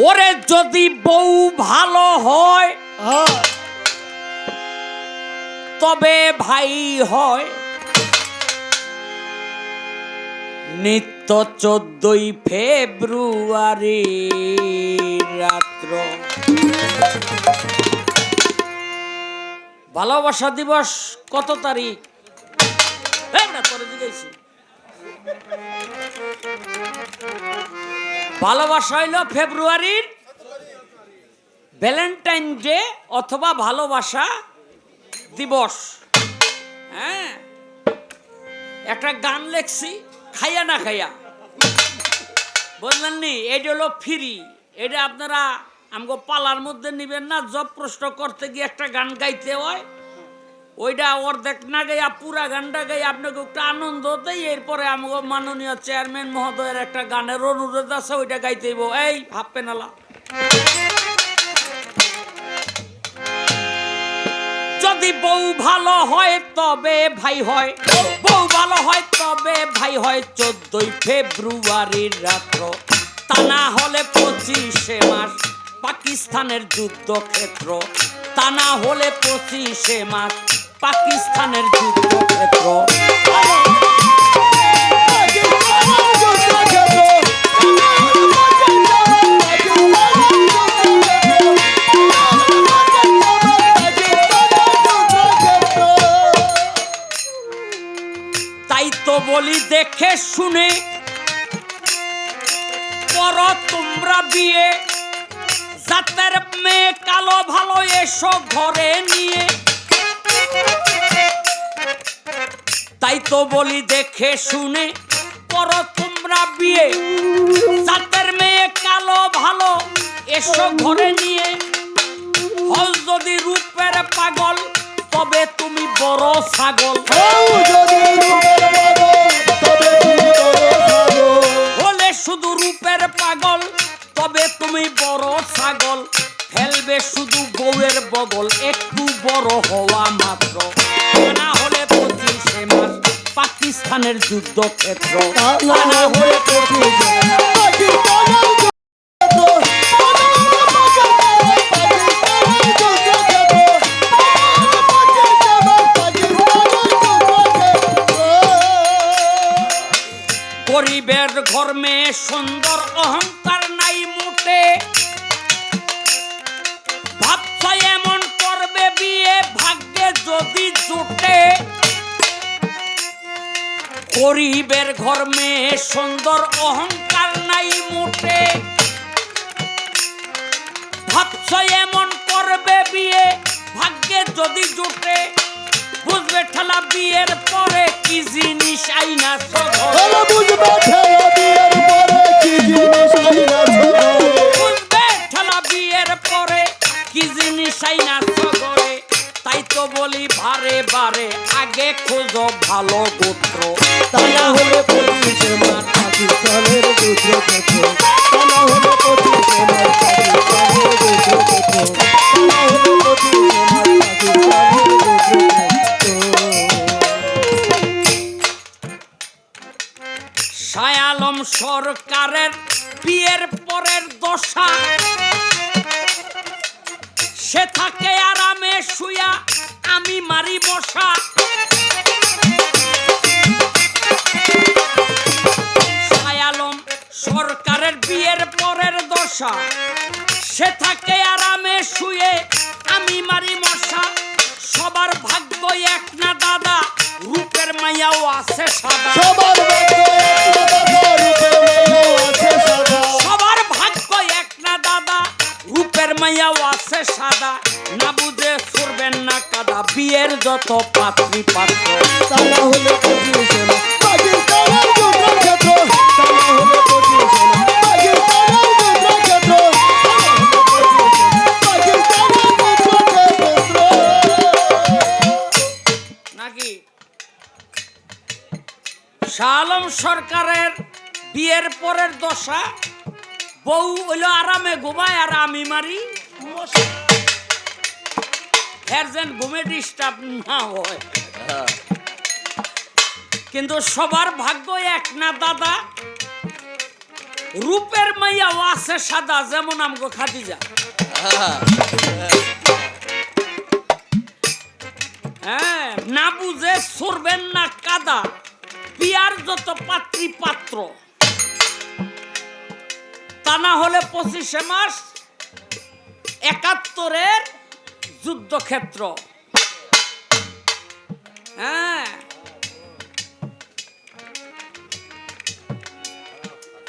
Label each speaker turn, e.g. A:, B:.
A: ওরে যদি বউ ভালো হয় তবে ভাই হয়। নিত্য চোদ্দই ফেব্রুয়ারি রাত্র। ভালোবাসা দিবস কত তারিখ? না তোরে জিজ্ঞাসি ভালোবাসা হইল ফেব্রুয়ারির ভ্যালেন্টাইন ডে অথবা ভালোবাসা দিবস। হ্যাঁ? একটা গান লেখছি, খাইয়া না খাইয়া। বুঝলেন নি? এটা হলো ফ্রি। এটা আপনারা আমগো পালার মধ্যে নিবেন না, জব প্রশ্ন করতে গিয়ে একটা গান গাইতে হয়। ওইটা অর্ধেক না গাইয়া পুরা গানটা গাই আপনাকে একটু আনন্দ দেই। এরপরে আমগো মাননীয় চেয়ারম্যান মহোদয়ের একটা গানের অনুরোধ আছে ওইটা গাইতেইব এই, হাফ পেনালা যদি বউ ভালো হয়, তবে ভাই হয়। বউ ভালো হয়, তবে ভাই হয়। চোদ্দই ফেব্রুয়ারির রাত্র, তা না হলে পঁচিশে মাস পাকিস্তানের যুদ্ধক্ষেত্র। তা না হলে পঁচিশে মাস পাকিস্তানের যুদ্ধক্ষেত্র তাই তো বলি, দেখে শুনে। পর তোমরা বিয়ে। জাতের মেয়ে কালো ভালো এসো ঘরে নিয়ে। তো বলি দেখে শুনে? পর তোমরা বিয়ে। জাতের মেয়ে কালো ভালো এসো ঘরে নিয়ে। হল যদি রূপের পাগল তবে তুমি বড় ছাগল। হলে শুধু রূপের পাগল তবে তুমি বড় ছাগল। ফেলবে শুধু বউয়ের বগল একটু বড় হওয়া মাত্র। না পাকিস্তানের যুদ্ধক্ষেত্র তা না হলে পঁচিশে গরিবের ঘর মেয়ে সুন্দর অহংকার নাই মোটে। ভাবছ এমন করবে বিয়ে ভাগ্যে যদি জুটে। গরিবের ঘর মেয়ে সুন্দর অহংকার নাই মোটে। ভাবছ এমন করবে বিয়ে, ভাগ্যে যদি জুটে। বুঝবে ঠেলা বিয়ের পরে কি জিনিস আইনা বুঝবে খোঁজো ভালো গোত্র।
B: তা না হলে পঁচিশে মাস পাকিস্তানের যুদ্ধক্ষেত্র তা না হলে পঁচিশে মাস পাকিস্তানের যুদ্ধক্ষেত্র তা না হলে পঁচিশে মাস। পাকিস্তানের যুদ্ধক্ষেত্র
A: শায়ালম সরকারের বিয়ের পরের দশা। সে থাকে আরামে শুয়া আমি মারি বসা। দশা সে থাকে আরামে শুয়ে আমি মারি মশা। সবার ভাগ্য এক না দাদা রূপের মাইয়াও আছে সাদা।
B: সবার ভাগ্য এক দাদা, রূপের মায়াও আছে সাদা।
A: সবার ভাগ্য এক না দাদা রূপের মাইয়াও আছে সাদা। না বুঝে সরবেন না কাদা বিয়ের যত পাত্রী পাত্র
B: তা
A: শালম সরকারের বিয়ের পরের দশা, বউ হইল আরামে ঘুমায় আর আমি মারি ঘুমে ডিস্টার্ব না হয়। কিন্তু সবার ভাগ্য এক না, দাদা? রূপের মাইয়াও আছে সাদা, যেমন আমগো খাদিজা। হ্যাঁ না বুঝে সরবেন না কাদা। পিয়ার যত পাত্রী পাত্র তা না হলে পঁচিশে মাস একাত্তরের যুদ্ধক্ষেত্র। হ্যাঁ।